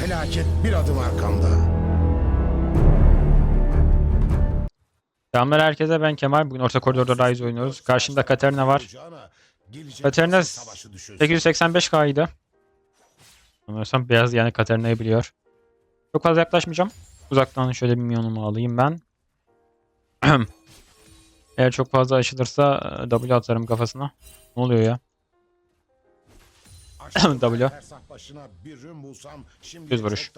Felaket bir adım arkamda. Selamlar herkese ben Kemal. Bugün orta koridorda Rise oynuyoruz. Karşımda Katerina var. Katerina nesil savaşı düşünsün. 885K'ydı. Sanıyorsam beyaz yani Katerina'yı biliyor. Çok fazla yaklaşmayacağım. Uzaktan şöyle bir minyonumu alayım ben. Eğer çok fazla aşılırsa e, W atarım kafasına. Ne oluyor ya? W. Düz vuruş.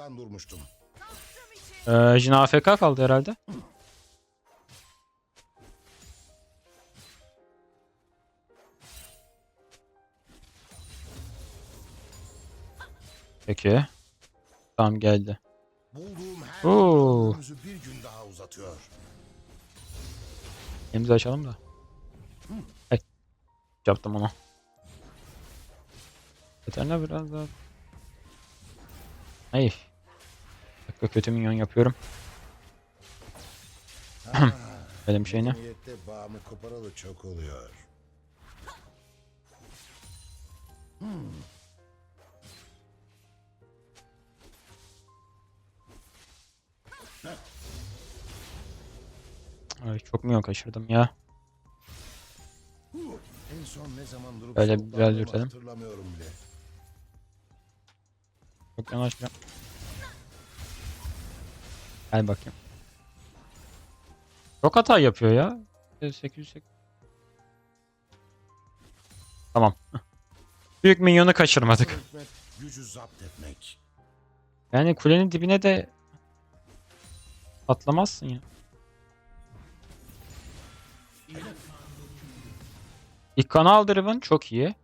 Ee, Jin AFK kaldı herhalde. Peki. Tamam geldi. Oo. Elimizi açalım da. Hey. Yaptım onu. Yeterli biraz daha. Ay. Dakika kötü minyon yapıyorum. Benim şeyini. medeniyette bağımı koparalı çok oluyor. Ay çok minyon kaçırdım ya. En son ne zaman durup Öyle soluklandığımı biraz yürütelim. Hatırlamıyorum bile. Çok yanaşmayacağım. Gel bakayım. Çok hata yapıyor ya. 808. Tamam. Büyük minyonu kaçırmadık. Gücü zapt etmek. Yani kulenin dibine de atlamazsın ya. İlk kanal Driven çok iyi.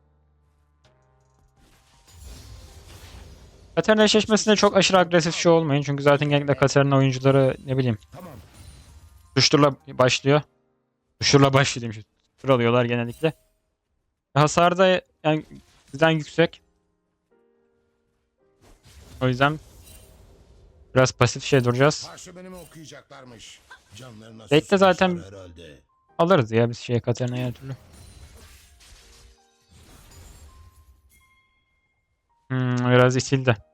Katarina eşleşmesinde çok aşırı agresif şey olmayın. Çünkü zaten genellikle Katarina oyuncuları ne bileyim. Tuşturla başlıyor. Tuşturla başlıyor demişim. Tuştur alıyorlar genellikle. Hasar da yani bizden yüksek. O yüzden biraz pasif şey duracağız. Bekle zaten- herhalde. Alırız ya biz şeye Katarina'ya her türlü. Hmm, biraz itildi.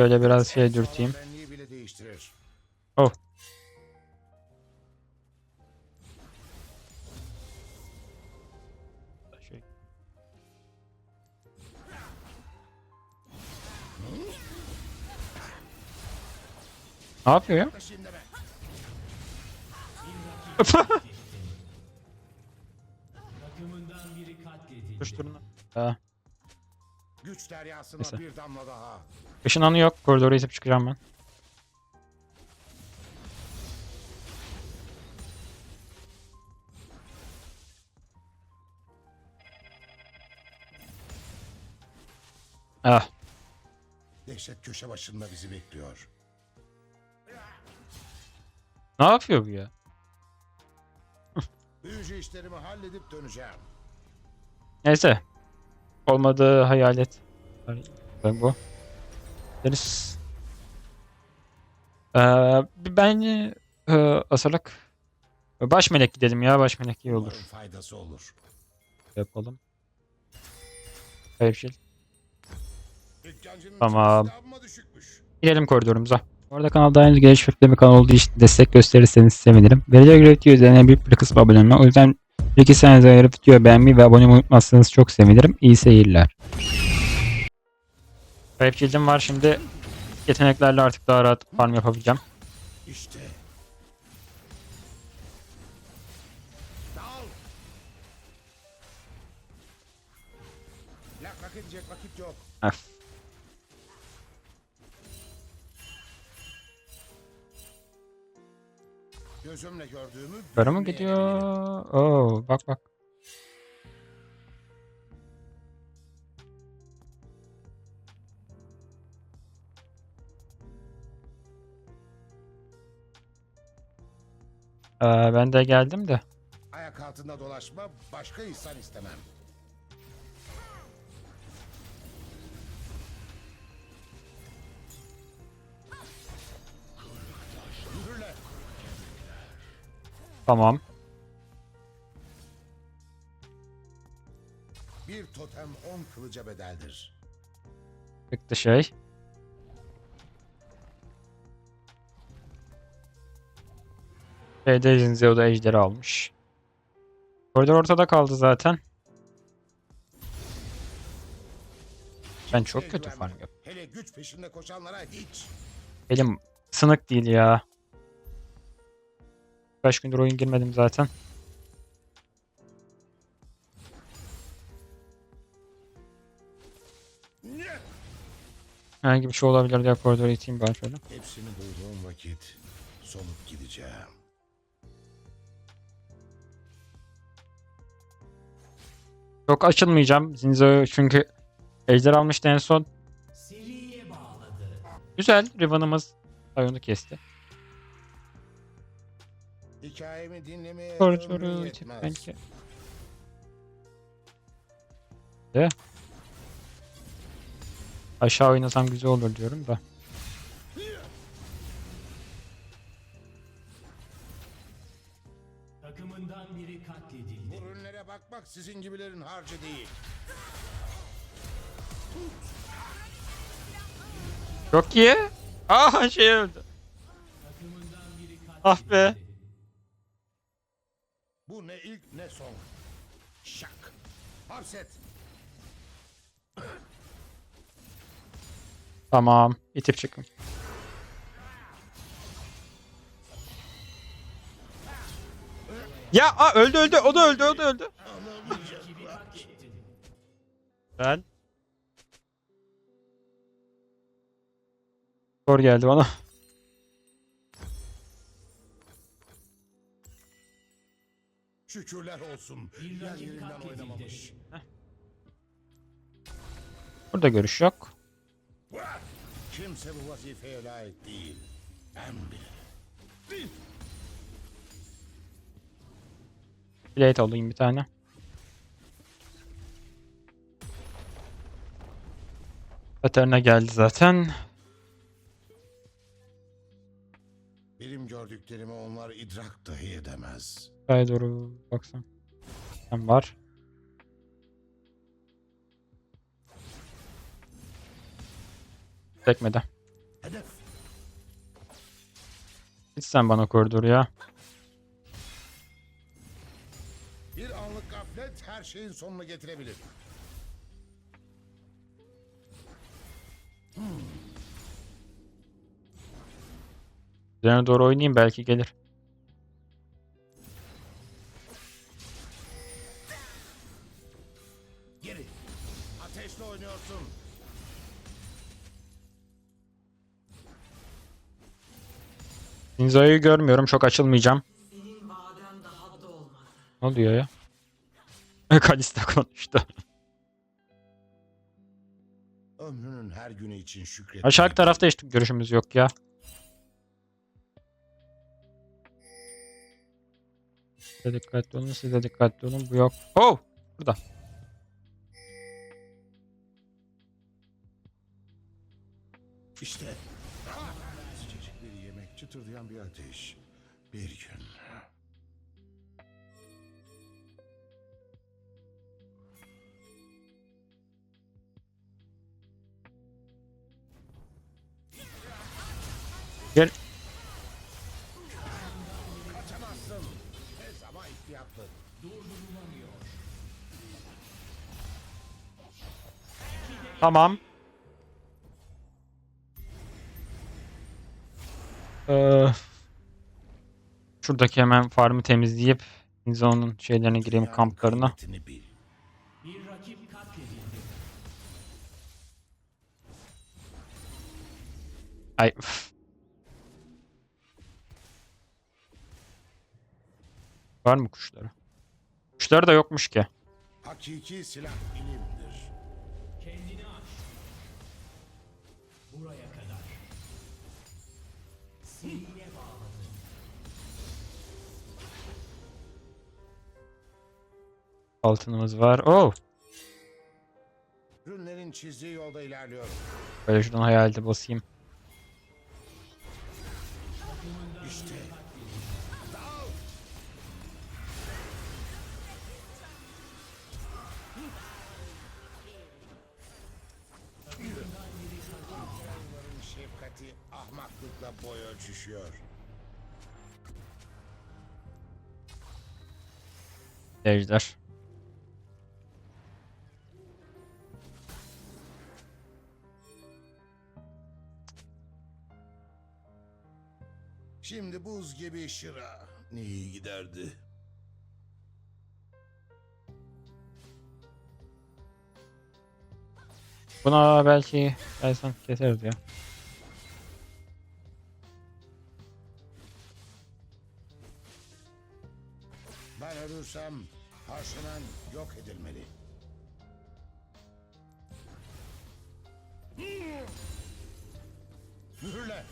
Şöyle biraz şey dürteyim. Oh. Ne yapıyor ya? Tuşturunu. Ha, Güç deryasına Neyse. bir damla daha. ışınlanı yok. Koridora itip çıkacağım ben. Ah. Dehşet köşe başında bizi bekliyor. Ne yapıyor bu ya? Büyücü işlerimi halledip döneceğim. Neyse. Olmadığı hayalet. Ben bu. Deniz. Ee, ben e, asırlık baş melek gidelim ya baş melek iyi olur. Faydası olur. Yapalım. Hayır Tamam. Gidelim koridorumuza. Bu arada kanalda henüz gelişmekte bir kanal olduğu için destek gösterirseniz sevinirim. Vereceği göre video üzerine büyük bir kısmı abone olma. O yüzden bir iki saniye ayırıp videoyu beğenmeyi ve abone olmayı unutmazsanız çok sevinirim. İyi seyirler. Kayıp cildim var şimdi. Yeteneklerle artık daha rahat farm yapabileceğim. İşte. Gözümle gördüğümü... Yukarı mı gidiyor? Oo, bak bak. Ee, ben de geldim de. Ayak altında dolaşma başka insan istemem. Tamam. Bir totem on kılıca bedeldir. Çıktı şey. Şeyde Zinzeo da ejderi almış. Koridor ortada kaldı zaten. Ben çok kötü farm yap. Hele güç peşinde koşanlara hiç. Elim sınık değil ya. Kaç gündür oyun girmedim zaten. Herhangi bir şey olabilir diye koridoru iteyim ben şöyle. Hepsini bulduğum vakit solup gideceğim. Çok açılmayacağım. Zinzo çünkü ejder almıştı en son. Güzel. Riven'ımız Ayon'u kesti. Hikayemi dinlemeye ömrüm itip yetmez. belki. De. Aşağı oynasam güzel olur diyorum da. Takımından biri katledildi. Bu ürünlere bakmak sizin gibilerin harcı değil. Çok iyi. Aa şey öldü. Takımından biri katledildi. Ah be. Bu ne ilk ne son. Şak. Harset. Tamam. İtip çıkın. Ya aa, öldü öldü. O da öldü. O da öldü. Ben. Skor geldi bana. Şükürler olsun. Yer yerinden oynamamış. Burada görüş yok. Kimse bu vazifeye layık değil. Ben bile. Plate alayım bir tane. Katarina geldi zaten. Gördüklerimi onlar idrak dahi edemez. Şuraya doğru baksam. Sen var. Tekmede. Hedef. Git sen bana koridoru ya. Bir anlık gaflet her şeyin sonunu getirebilir. Üzerine doğru oynayayım belki gelir. Geri. Ateşle oynuyorsun. Inzo'yu görmüyorum. Çok açılmayacağım. Ne oluyor ya? Kalista konuştu. Ömrünün her günü için şükret. Aşağı tarafta hiç görüşümüz yok ya. Siz de dikkatli olun, siz de dikkatli olun. Bu yok. Oh! Burada. İşte. Çiçekleri yemek çıtırdayan bir ateş. Bir gün. Tamam. Ee, şuradaki hemen farmı temizleyip Inzo'nun şeylerine gireyim kamplarına. Ay. Var mı kuşları? Kuşları da yokmuş ki. Hakiki silah Altınımız var. Oh! Ürünlerin çizdiği yolda ilerliyor. Böyle şuradan hayalde basayım. Sıklıkla boy ölçüşüyor. Ejder. Şimdi buz gibi şıra. Ne iyi giderdi. Buna belki Dyson keseriz ya. Ben ölürsem Harşınan yok edilmeli. Mühürle.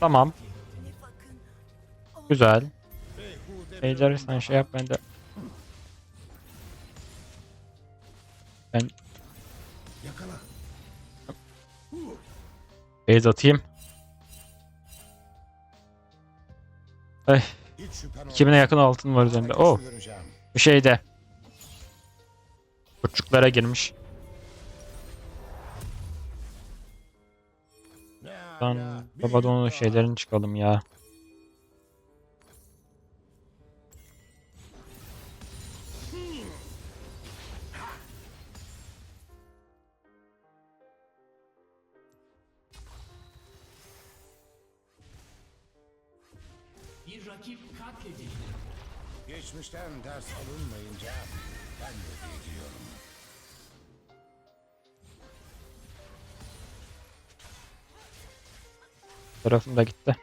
Tamam. Güzel. Ejder sen şey yap ben de. Ben Yakala. base atayım. Ay, Hiç şüphen 2000'e yakın altın var üzerinde. Oh, bu şeyde. Kurtçuklara girmiş. Lan Babadon'un şeylerini çıkalım ya. Rakip katledildi. Geçmişten ders alınmayınca ben de gidiyorum. Tarafım da gitti.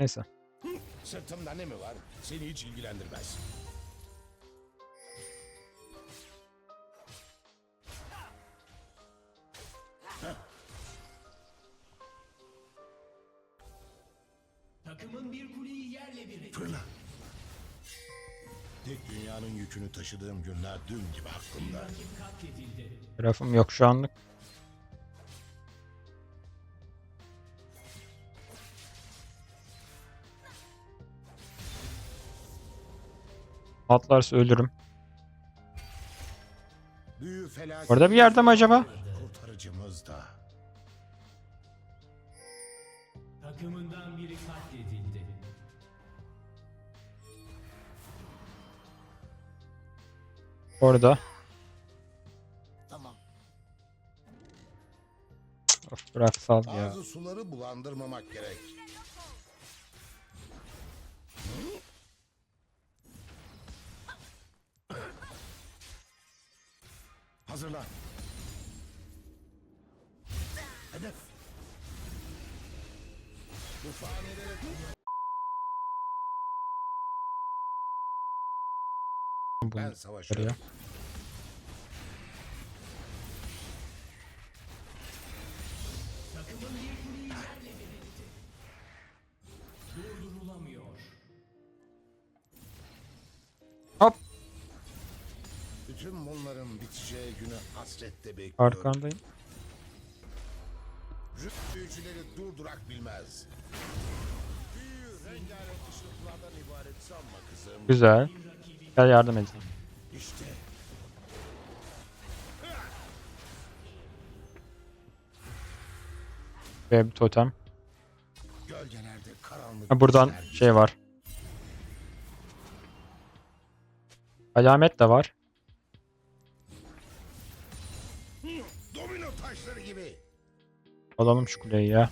Neyse. Sırtımda ne mi var? Seni hiç ilgilendirmez. Takımın bir kuleyi yerle bir etti. Fırla. Tek dünyanın yükünü taşıdığım günler dün gibi aklımda. Rakip katledildi. Tarafım yok şu anlık. Atlarsa ölürüm. Büyü felaket. Orada bir yerde mi acaba? Kurtarıcımız da. Takımından Orada. Tamam. Of bırak sal ya. Bazı suları bulandırmamak gerek. Hazırlan. Hedef. Bu fanileri Bunu ben savaşıyorum. Durdurulamıyor. Hop Bütün bunların biteceği günü hasretle bekliyorum. arkandayım. Rüt büyücüleri durdurak bilmez. Büyü rengarenk ışıltılardan ibaret sanma kızım. Güzel. Gel yardım. İşte Ve bir totem. Ha, buradan şey var. Alamet de var. Domino taşları gibi. Alalım şu kuleyi ya.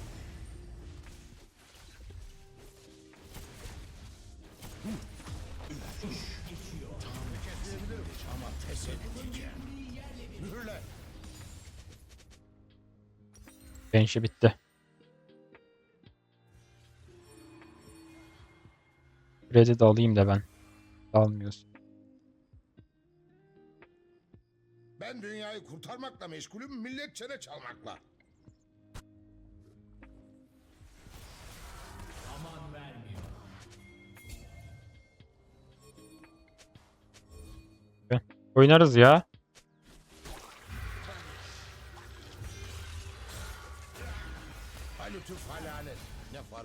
Benşi bitti. Red'i de alayım da ben. Almıyorsun. Ben dünyayı kurtarmakla meşgulüm, millet çene çalmakla. Aman vermiyor. Oynarız ya.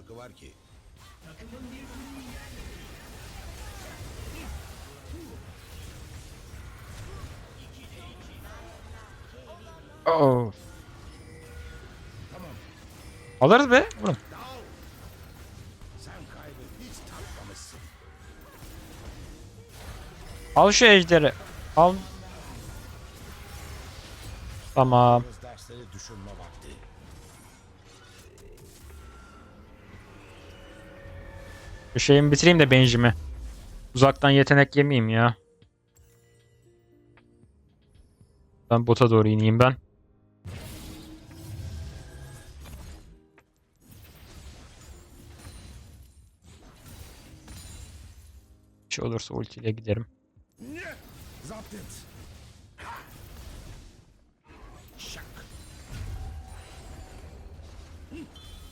hakkı var ki? Oh. Alırız be bunu. Al şu ejderi. Al. Tamam. Şu şeyimi bitireyim de Benjim'i. Uzaktan yetenek yemeyeyim ya. Ben bota doğru ineyim ben. Bir şey olursa ultiyle giderim.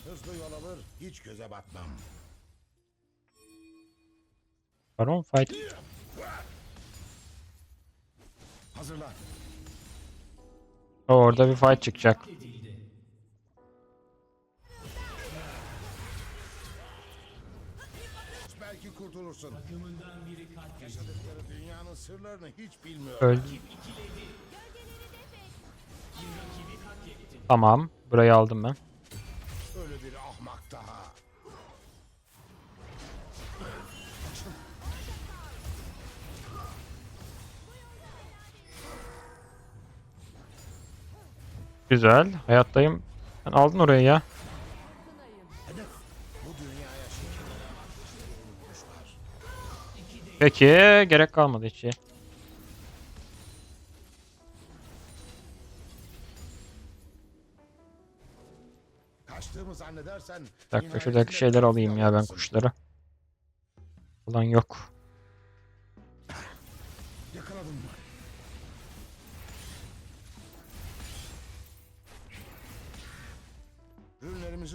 Hızlı yol alır, hiç göze batmam. Baron fight. Hazırlan. Orada bir fight çıkacak. Belki kurtulursun. Takımından biri katledildi. Yaşadıkları dünyanın sırlarını hiç bilmiyor. Öldü. Tamam. Burayı aldım ben. Güzel. Hayattayım. Sen aldın orayı ya. Peki. Gerek kalmadı hiç şey. Bir dakika şuradaki şeyler alayım ya ben kuşları. Ulan yok.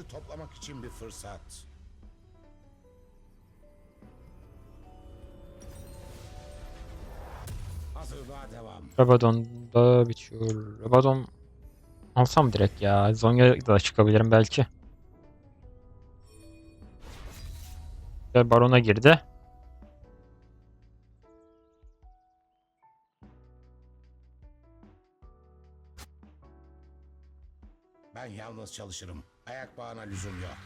Ürünlerimizi toplamak için bir fırsat. Hazırlığa devam. Rabadon'da bitiyor. Rabadon alsam direkt ya. Zonya'da da çıkabilirim belki. Ve Baron'a girdi. Ben yalnız çalışırım. Ayak bağına lüzum yok.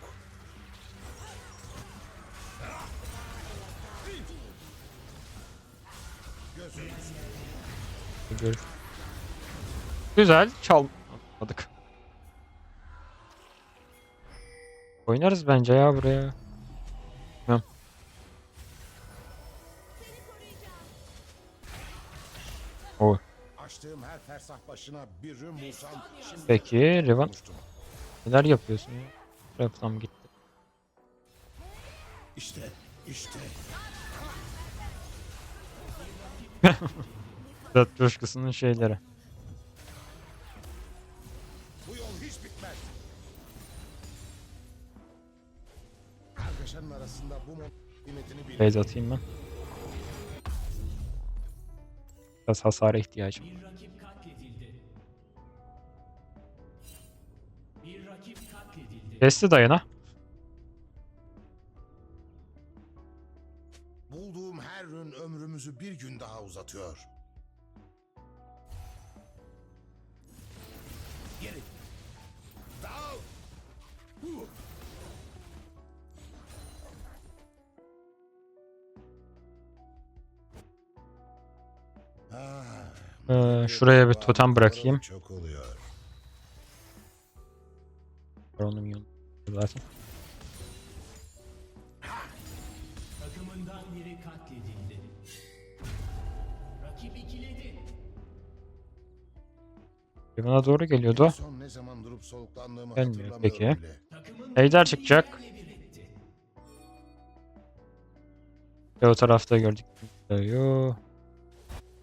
Gözüm. Gör- Güzel. Çalmadık. Oynarız bence ya buraya. Bilmem. O. Açtığım her fersah başına bir ürün bulsam şimdi Peki Riven konuştum. Neler yapıyorsun ya? Reklam gitti. İşte, işte. Zat coşkusunun şeyleri. Bu yol hiç bitmez. Kargaşanın arasında bu kıymetini bil. Base atayım ben. Biraz hasara ihtiyacım. Bir Kesti dayana. Bulduğum her ürün ömrümüzü bir gün daha uzatıyor. Geri. Dal. Ee, şuraya bir totem bırakayım. Çok oluyor. Baronum yol zaten. Takımından biri katledildi. Rakip ikiledi. Riven'a doğru geliyordu. Son ne zaman durup soluklandığımı Gelmiyor, hatırlamıyorum peki. bile. Ejder çıkacak. Ve o tarafta gördük. Yo.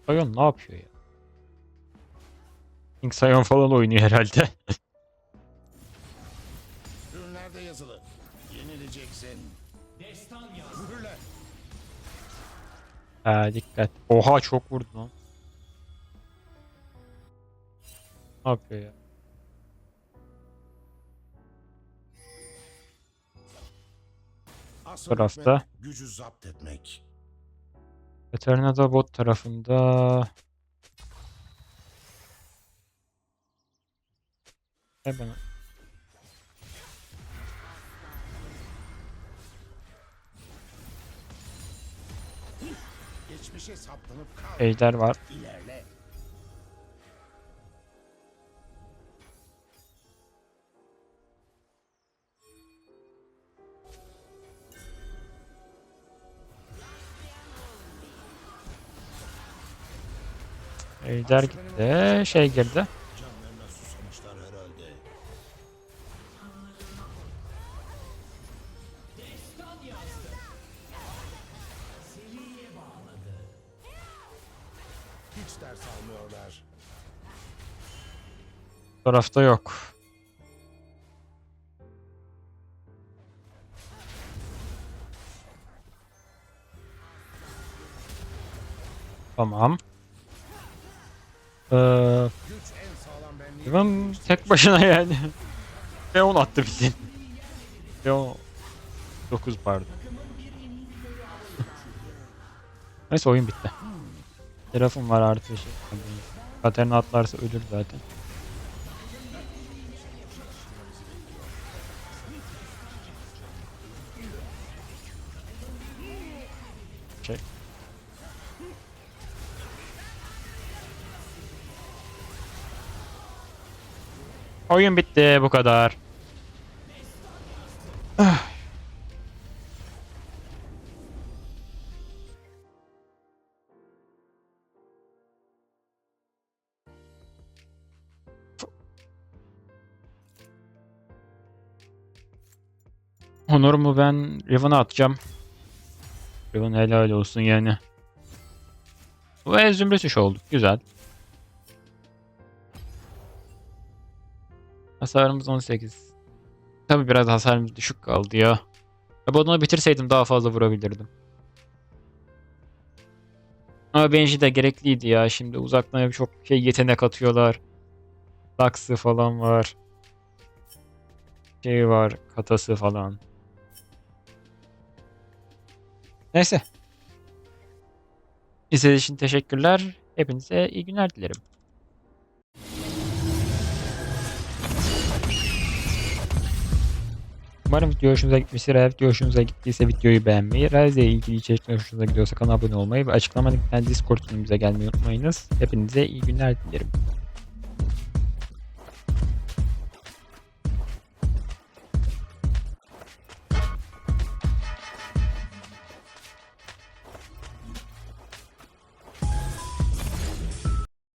Sion ne yapıyor ya? King Sion falan oynuyor herhalde. ha dikkat. Oha çok vurdu lan. Ne yapıyor ya? Asıl Tarafta. gücü zapt etmek. Eterna'da bot tarafında Ver Geçmişe saplanıp kal. Ejder var. İlerle. Ejder gitti. Şey girdi. Tarafta yok. Tamam. Ee, Güç en sağlam benliği. Ivan tek başına yani. 10 attı. Ve o 9 pardon. Neyse oyun bitti. Tarafım var artı şey. Katerina atlarsa ölür zaten. Çek. Oyun bitti bu kadar. Ah. Onurumu ben Riven'a atacağım. Riven helal olsun yani. Ve zümrüt iş olduk. Güzel. Hasarımız 18. Tabi biraz hasarımız düşük kaldı ya. Ya bu adamı bitirseydim daha fazla vurabilirdim. Ama Benji de gerekliydi ya. Şimdi uzaktan çok şey yetenek atıyorlar. Laksı falan var. Şey var. Katası falan. Neyse. İzlediğiniz için teşekkürler. Hepinize iyi günler dilerim. Umarım video hoşunuza gitmiştir. Eğer video hoşunuza gittiyse videoyu beğenmeyi, Rise ile ilgili içerikler hoşunuza gidiyorsa kanala abone olmayı ve açıklama linkten Discord sunucumuza gelmeyi unutmayınız. Hepinize iyi günler dilerim.